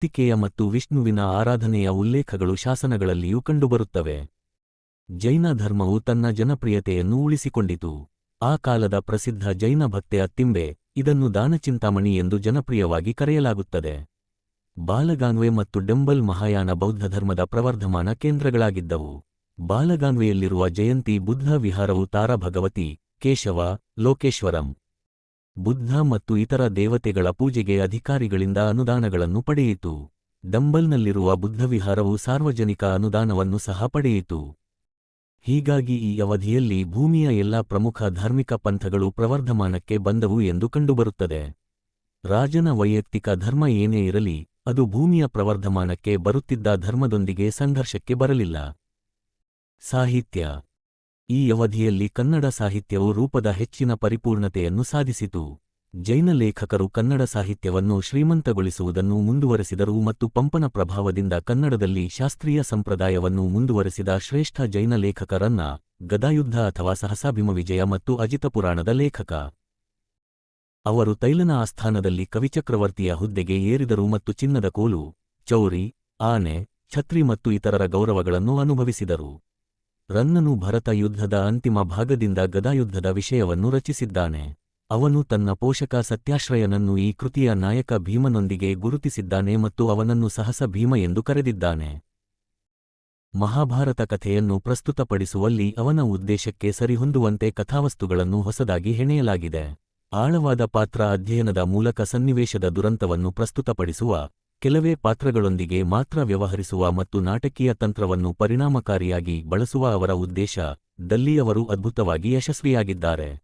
ಕಾರ್ತಿಕೇಯ ಮತ್ತು ವಿಷ್ಣುವಿನ ಆರಾಧನೆಯ ಉಲ್ಲೇಖಗಳು ಶಾಸನಗಳಲ್ಲಿಯೂ ಕಂಡುಬರುತ್ತವೆ. ಜೈನ ಧರ್ಮವು ತನ್ನ ಜನಪ್ರಿಯತೆಯನ್ನು ಉಳಿಸಿಕೊಂಡಿತು. ಆ ಕಾಲದ ಪ್ರಸಿದ್ಧ ಜೈನ ಭಕ್ತೆ ಅತ್ತಿಂಬೆ ಇದನ್ನು ದಾನಚಿಂತಾಮಣಿ ಎಂದು ಜನಪ್ರಿಯವಾಗಿ ಕರೆಯಲಾಗುತ್ತದೆ. ಬಾಲಗಾನ್ವೆ ಮತ್ತು ಡೆಂಬಲ್ ಮಹಾಯಾನ ಬೌದ್ಧ ಧರ್ಮದ ಪ್ರವರ್ಧಮಾನ ಕೇಂದ್ರಗಳಾಗಿದ್ದವು. ಬಾಲಗಾನ್ವೆಯಲ್ಲಿರುವ ಜಯಂತಿ ಬುದ್ಧ ವಿಹಾರವು ತಾರಾ ಭಗವತಿ, ಕೇಶವ, ಲೋಕೇಶ್ವರಂ ಬುದ್ಧ ಮತ್ತು ಇತರ ದೇವತೆಗಳ ಪೂಜೆಗೆ ಅಧಿಕಾರಿಗಳಿಂದ ಅನುದಾನಗಳನ್ನು ಪಡೆಯಿತು. ಡಂಬಲ್ನಲ್ಲಿರುವ ಬುದ್ಧವಿಹಾರವು ಸಾರ್ವಜನಿಕ ಅನುದಾನವನ್ನು ಸಹ ಪಡೆಯಿತು. ಹೀಗಾಗಿ ಈ ಅವಧಿಯಲ್ಲಿ ಭೂಮಿಯ ಎಲ್ಲಾ ಪ್ರಮುಖ ಧಾರ್ಮಿಕ ಪಂಥಗಳು ಪ್ರವರ್ಧಮಾನಕ್ಕೆ ಬಂದವು ಎಂದು ಕಂಡುಬರುತ್ತದೆ. ರಾಜನ ವೈಯಕ್ತಿಕ ಧರ್ಮ ಏನೇ ಇರಲಿ, ಅದು ಭೂಮಿಯ ಪ್ರವರ್ಧಮಾನಕ್ಕೆ ಬರುತ್ತಿದ್ದ ಧರ್ಮದೊಂದಿಗೆ ಸಂಘರ್ಷಕ್ಕೆ ಬರಲಿಲ್ಲ. ಸಾಹಿತ್ಯ ಈ ಅವಧಿಯಲ್ಲಿ ಕನ್ನಡ ಸಾಹಿತ್ಯವು ರೂಪದ ಹೆಚ್ಚಿನ ಪರಿಪೂರ್ಣತೆಯನ್ನು ಸಾಧಿಸಿತು. ಜೈನ ಲೇಖಕರು ಕನ್ನಡ ಸಾಹಿತ್ಯವನ್ನು ಶ್ರೀಮಂತಗೊಳಿಸುವುದನ್ನು ಮುಂದುವರೆಸಿದರು ಮತ್ತು ಪಂಪನ ಪ್ರಭಾವದಿಂದ ಕನ್ನಡದಲ್ಲಿ ಶಾಸ್ತ್ರೀಯ ಸಂಪ್ರದಾಯವನ್ನು ಮುಂದುವರೆಸಿದ ಶ್ರೇಷ್ಠ ಜೈನ ಲೇಖಕರನ್ನ ಗದಾಯುದ್ಧ ಅಥವಾ ಸಹಸಾಭಿಮ ವಿಜಯ ಮತ್ತು ಅಜಿತಪುರಾಣದ ಲೇಖಕ. ಅವರು ತೈಲನ ಆಸ್ಥಾನದಲ್ಲಿ ಕವಿಚಕ್ರವರ್ತಿಯ ಹುದ್ದೆಗೆ ಏರಿದರು ಮತ್ತು ಚಿನ್ನದ ಕೋಲು, ಚೌರಿ, ಆನೆ, ಛತ್ರಿ ಮತ್ತು ಇತರರ ಗೌರವಗಳನ್ನು ಅನುಭವಿಸಿದರು. ರನ್ನನು ಭರತ ಯುದ್ಧದ ಅಂತಿಮ ಭಾಗದಿಂದ ಗದಾಯುದ್ಧದ ವಿಷಯವನ್ನು ರಚಿಸಿದ್ದಾನೆ. ಅವನು ತನ್ನ ಪೋಷಕ ಸತ್ಯಾಶ್ರಯನನ್ನು ಈ ಕೃತಿಯ ನಾಯಕ ಭೀಮನೊಂದಿಗೆ ಗುರುತಿಸಿದ್ದಾನೆ ಮತ್ತು ಅವನನ್ನು ಸಹಸ ಭೀಮ ಎಂದು ಕರೆದಿದ್ದಾನೆ. ಮಹಾಭಾರತ ಕಥೆಯನ್ನು ಪ್ರಸ್ತುತಪಡಿಸುವಲ್ಲಿ ಅವನ ಉದ್ದೇಶಕ್ಕೆ ಸರಿಹೊಂದುವಂತೆ ಕಥಾವಸ್ತುಗಳನ್ನು ಹೊಸದಾಗಿ ಹೆಣೆಯಲಾಗಿದೆ. ಆಳವಾದ ಪಾತ್ರ ಅಧ್ಯಯನದ ಮೂಲಕ ಸನ್ನಿವೇಶದ ದುರಂತವನ್ನು ಪ್ರಸ್ತುತಪಡಿಸುವ ಕೆಲವೇ ಪಾತ್ರಗಳೊಂದಿಗೆ ಮಾತ್ರ ವ್ಯವಹರಿಸುವ ಮತ್ತು ನಾಟಕೀಯ ತಂತ್ರವನ್ನು ಪರಿಣಾಮಕಾರಿಯಾಗಿ ಬಳಸುವ ಅವರ ಉದ್ದೇಶ ದಲ್ಲಿಯವರು ಅದ್ಭುತವಾಗಿ ಯಶಸ್ವಿಯಾಗಿದ್ದಾರೆ.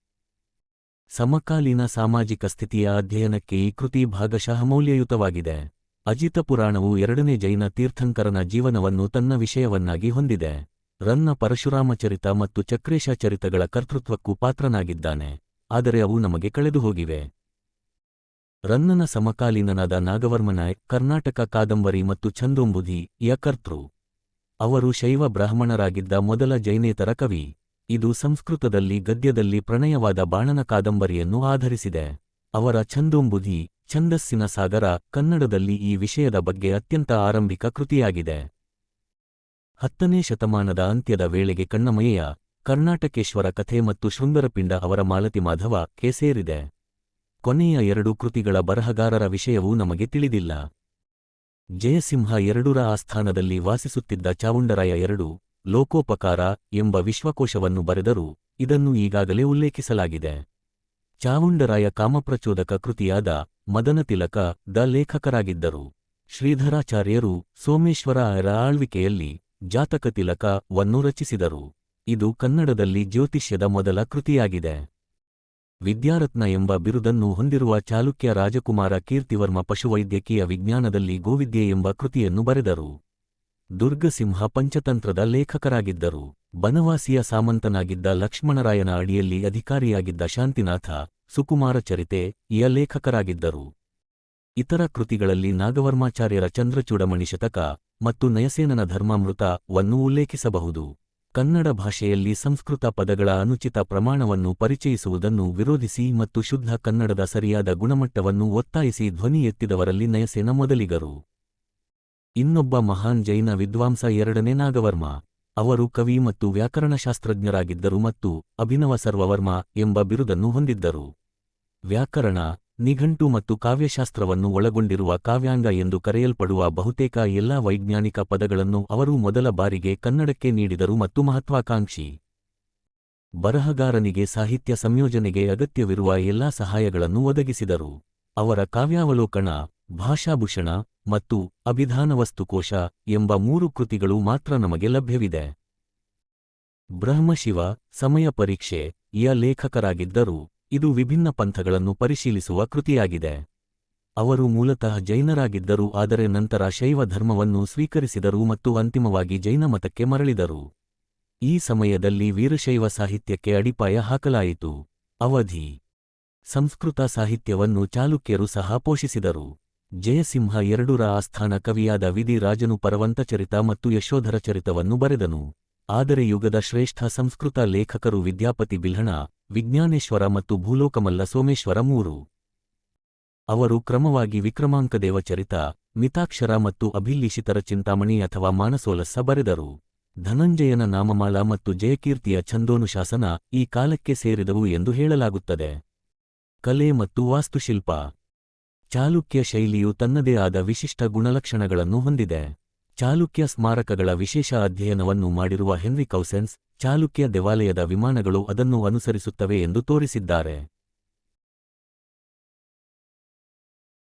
ಸಮಕಾಲೀನ ಸಾಮಾಜಿಕ ಸ್ಥಿತಿಯ ಅಧ್ಯಯನಕ್ಕೆ ಈ ಕೃತಿ ಭಾಗಶಃ ಮೌಲ್ಯಯುತವಾಗಿದೆ. ಅಜಿತ ಪುರಾಣವು ಎರಡನೇ ಜೈನ ತೀರ್ಥಂಕರನ ಜೀವನವನ್ನು ತನ್ನ ವಿಷಯವನ್ನಾಗಿ ಹೊಂದಿದೆ. ರನ್ನ ಪರಶುರಾಮಚರಿತ ಮತ್ತು ಚಕ್ರೇಶ ಚರಿತಗಳ ಕರ್ತೃತ್ವಕ್ಕೂ ಪಾತ್ರನಾಗಿದ್ದಾನೆ. ಆದರೆ ಅವು ನಮಗೆ ಕಳೆದುಹೋಗಿವೆ. ರನ್ನನ ಸಮಕಾಲೀನನಾದ ನಾಗವರ್ಮನಾಯ್, ಕರ್ನಾಟಕ ಕಾದಂಬರಿ ಮತ್ತು ಛಂದೋಂಬುಧಿ ಯ ಕರ್ತೃ ಅವರು ಶೈವ ಬ್ರಾಹ್ಮಣರಾಗಿದ್ದ ಮೊದಲ ಜೈನೇತರ ಕವಿ. ಇದು ಸಂಸ್ಕೃತದಲ್ಲಿ ಗದ್ಯದಲ್ಲಿ ಪ್ರಣಯವಾದ ಬಾಣನ ಕಾದಂಬರಿಯನ್ನು ಆಧರಿಸಿದೆ. ಅವರ ಛಂದೋಂಬುಧಿ, ಛಂದಸ್ಸಿನ ಸಾಗರ, ಕನ್ನಡದಲ್ಲಿ ಈ ವಿಷಯದ ಬಗ್ಗೆ ಅತ್ಯಂತ ಆರಂಭಿಕ ಕೃತಿಯಾಗಿದೆ. ಹತ್ತನೇ ಶತಮಾನದ ಅಂತ್ಯದ ವೇಳೆಗೆ ಕಣ್ಣಮಯ್ಯ ಕರ್ನಾಟಕೇಶ್ವರ ಕಥೆ ಮತ್ತು ಶೃಂಗರಪಿಂಡ ಅವರ ಮಾಲತಿ ಮಾಧವ ಕೆ ಸೇರಿದೆ ಕೊನೆಯ ಎರಡು ಕೃತಿಗಳ ಬರಹಗಾರರ ವಿಷಯವೂ ನಮಗೆ ತಿಳಿದಿಲ್ಲ. ಜಯಸಿಂಹ ಎರಡೂರ ಆಸ್ಥಾನದಲ್ಲಿ ವಾಸಿಸುತ್ತಿದ್ದ ಚಾವುಂಡರಾಯ ಎರಡು, ಲೋಕೋಪಕಾರ ಎಂಬ ವಿಶ್ವಕೋಶವನ್ನು ಬರೆದರು ಇದನ್ನು ಈಗಾಗಲೇ ಉಲ್ಲೇಖಿಸಲಾಗಿದೆ. ಚಾವುಂಡರಾಯ ಕಾಮಪ್ರಚೋದಕ ಕೃತಿಯಾದ ಮದನತಿಲಕ ದ ಲೇಖಕರಾಗಿದ್ದರು. ಶ್ರೀಧರಾಚಾರ್ಯರು ಸೋಮೇಶ್ವರ ಆಳ್ವಿಕೆಯಲ್ಲಿ ಜಾತಕ ತಿಲಕ ವನ್ನು ರಚಿಸಿದರು. ಇದು ಕನ್ನಡದಲ್ಲಿ ಜ್ಯೋತಿಷ್ಯದ ಮೊದಲ ಕೃತಿಯಾಗಿದೆ. ವಿದ್ಯಾರತ್ನ ಎಂಬ ಬಿರುದನ್ನು ಹೊಂದಿರುವ ಚಾಲುಕ್ಯ ರಾಜಕುಮಾರ ಕೀರ್ತಿವರ್ಮ ಪಶುವೈದ್ಯಕೀಯ ವಿಜ್ಞಾನದಲ್ಲಿ ಗೋವಿದ್ಯೆ ಎಂಬ ಕೃತಿಯನ್ನು ಬರೆದರು. ದುರ್ಗಸಿಂಹ ಪಂಚತಂತ್ರದ ಲೇಖಕರಾಗಿದ್ದರು. ಬನವಾಸಿಯ ಸಾಮಂತನಾಗಿದ್ದ ಲಕ್ಷ್ಮಣರಾಯನ ಅಡಿಯಲ್ಲಿ ಅಧಿಕಾರಿಯಾಗಿದ್ದ ಶಾಂತಿನಾಥ, ಸುಕುಮಾರ ಚರಿತೆ, ಯ ಲೇಖಕರಾಗಿದ್ದರು. ಇತರ ಕೃತಿಗಳಲ್ಲಿ ನಾಗವರ್ಮಾಚಾರ್ಯರ ಚಂದ್ರಚೂಡಮಣಿ ಶತಕ ಮತ್ತು ನಯಸೇನನ ಧರ್ಮಾಮೃತ ವನ್ನು ಉಲ್ಲೇಖಿಸಬಹುದು. ಕನ್ನಡ ಭಾಷೆಯಲ್ಲಿ ಸಂಸ್ಕೃತ ಪದಗಳ ಅನುಚಿತ ಪ್ರಮಾಣವನ್ನು ಪರಿಚಯಿಸುವುದನ್ನು ವಿರೋಧಿಸಿ ಮತ್ತು ಶುದ್ಧ ಕನ್ನಡದ ಸರಿಯಾದ ಗುಣಮಟ್ಟವನ್ನು ಒತ್ತಾಯಿಸಿ ಧ್ವನಿ ಎತ್ತಿದವರಲ್ಲಿ ನಯಸೇನ ಮೊದಲಿಗರು. ಇನ್ನೊಬ್ಬ ಮಹಾನ್ ಜೈನ ವಿದ್ವಾಂಸ ಎರಡನೇ ನಾಗವರ್ಮ. ಅವರು ಕವಿ ಮತ್ತು ವ್ಯಾಕರಣಶಾಸ್ತ್ರಜ್ಞರಾಗಿದ್ದರು ಮತ್ತು ಅಭಿನವ ಸರ್ವವರ್ಮ ಎಂಬ ಬಿರುದನ್ನು ಹೊಂದಿದ್ದರು. ವ್ಯಾಕರಣ ನಿಘಂಟು ಮತ್ತು ಕಾವ್ಯಶಾಸ್ತ್ರವನ್ನು ಒಳಗೊಂಡಿರುವ ಕಾವ್ಯಾಂಗ ಎಂದು ಕರೆಯಲ್ಪಡುವ ಬಹುತೇಕ ಎಲ್ಲಾ ವೈಜ್ಞಾನಿಕ ಪದಗಳನ್ನು ಅವರು ಮೊದಲ ಬಾರಿಗೆ ಕನ್ನಡಕ್ಕೆ ನೀಡಿದರು ಮತ್ತು ಮಹತ್ವಾಕಾಂಕ್ಷಿ. ಬರಹಗಾರನಿಗೆ ಸಾಹಿತ್ಯ ಸಂಯೋಜನೆಗೆ ಅಗತ್ಯವಿರುವ ಎಲ್ಲಾ ಸಹಾಯಗಳನ್ನು ಒದಗಿಸಿದರು. ಅವರ ಕಾವ್ಯಾವಲೋಕನ, ಭಾಷಾಭೂಷಣ ಮತ್ತು ಅಭಿಧಾನವಸ್ತುಕೋಶ ಎಂಬ ಮೂರು ಕೃತಿಗಳು ಮಾತ್ರ ನಮಗೆ ಲಭ್ಯವಿದೆ. ಬ್ರಹ್ಮಶಿವ, ಸಮಯ ಪರೀಕ್ಷೆ, ಯ ಲೇಖಕರಾಗಿದ್ದರು. ಇದು ವಿಭಿನ್ನ ಪಂಥಗಳನ್ನು ಪರಿಶೀಲಿಸುವ ಕೃತಿಯಾಗಿದೆ. ಅವರು ಮೂಲತಃ ಜೈನರಾಗಿದ್ದರು, ಆದರೆ ನಂತರ ಶೈವ ಧರ್ಮವನ್ನು ಸ್ವೀಕರಿಸಿದರು ಮತ್ತು ಅಂತಿಮವಾಗಿ ಜೈನ ಮತಕ್ಕೆ ಮರಳಿದರು. ಈ ಸಮಯದಲ್ಲಿ ವೀರಶೈವ ಸಾಹಿತ್ಯಕ್ಕೆ ಅಡಿಪಾಯ ಹಾಕಲಾಯಿತು. ಅವಧಿ. ಸಂಸ್ಕೃತ ಸಾಹಿತ್ಯವನ್ನು ಚಾಲುಕ್ಯರು ಸಹ ಪೋಷಿಸಿದರು. ಜಯಸಿಂಹ ಎರಡೂರ ಆಸ್ಥಾನ ಕವಿಯಾದ ವಿಧಿ ರಾಜನು ಪರವಂತಚರಿತ ಮತ್ತು ಯಶೋಧರ ಚರಿತವನ್ನು ಬರೆದನು. ಆದರೆ ಯುಗದ ಶ್ರೇಷ್ಠ ಸಂಸ್ಕೃತ ಲೇಖಕರು ವಿದ್ಯಾಪತಿ ಬಿಲ್ಹಣ ವಿಜ್ಞಾನೇಶ್ವರ ಮತ್ತು ಭೂಲೋಕಮಲ್ಲ ಸೋಮೇಶ್ವರ ಮೂರು. ಅವರು ಕ್ರಮವಾಗಿ ವಿಕ್ರಮಾಂಕದೇವ ಚರಿತ ಮಿತಾಕ್ಷರ ಮತ್ತು ಅಭಿಲಿಷಿತರ ಚಿಂತಾಮಣಿ ಅಥವಾ ಮಾನಸೋಲಸ್ಸ ಬರೆದರು. ಧನಂಜಯನ ನಾಮಮಾಲ ಮತ್ತು ಜಯಕೀರ್ತಿಯ ಛಂದೋನುಶಾಸನ ಈ ಕಾಲಕ್ಕೆ ಸೇರಿದವು ಎಂದು ಹೇಳಲಾಗುತ್ತದೆ. ಕಲೆ ಮತ್ತು ವಾಸ್ತುಶಿಲ್ಪ. ಚಾಲುಕ್ಯ ಶೈಲಿಯು ತನ್ನದೇ ಆದ ವಿಶಿಷ್ಟ ಗುಣಲಕ್ಷಣಗಳನ್ನು ಹೊಂದಿದೆ. ಚಾಲುಕ್ಯ ಸ್ಮಾರಕಗಳ ವಿಶೇಷ ಅಧ್ಯಯನವನ್ನು ಮಾಡಿರುವ ಹೆನ್ರಿ ಕೌಸೆನ್ಸ್ ಚಾಲುಕ್ಯ ದೇವಾಲಯದ ವಿಮಾನಗಳು ಅದನ್ನು ಅನುಸರಿಸುತ್ತವೆ ಎಂದು ತೋರಿಸಿದ್ದಾರೆ.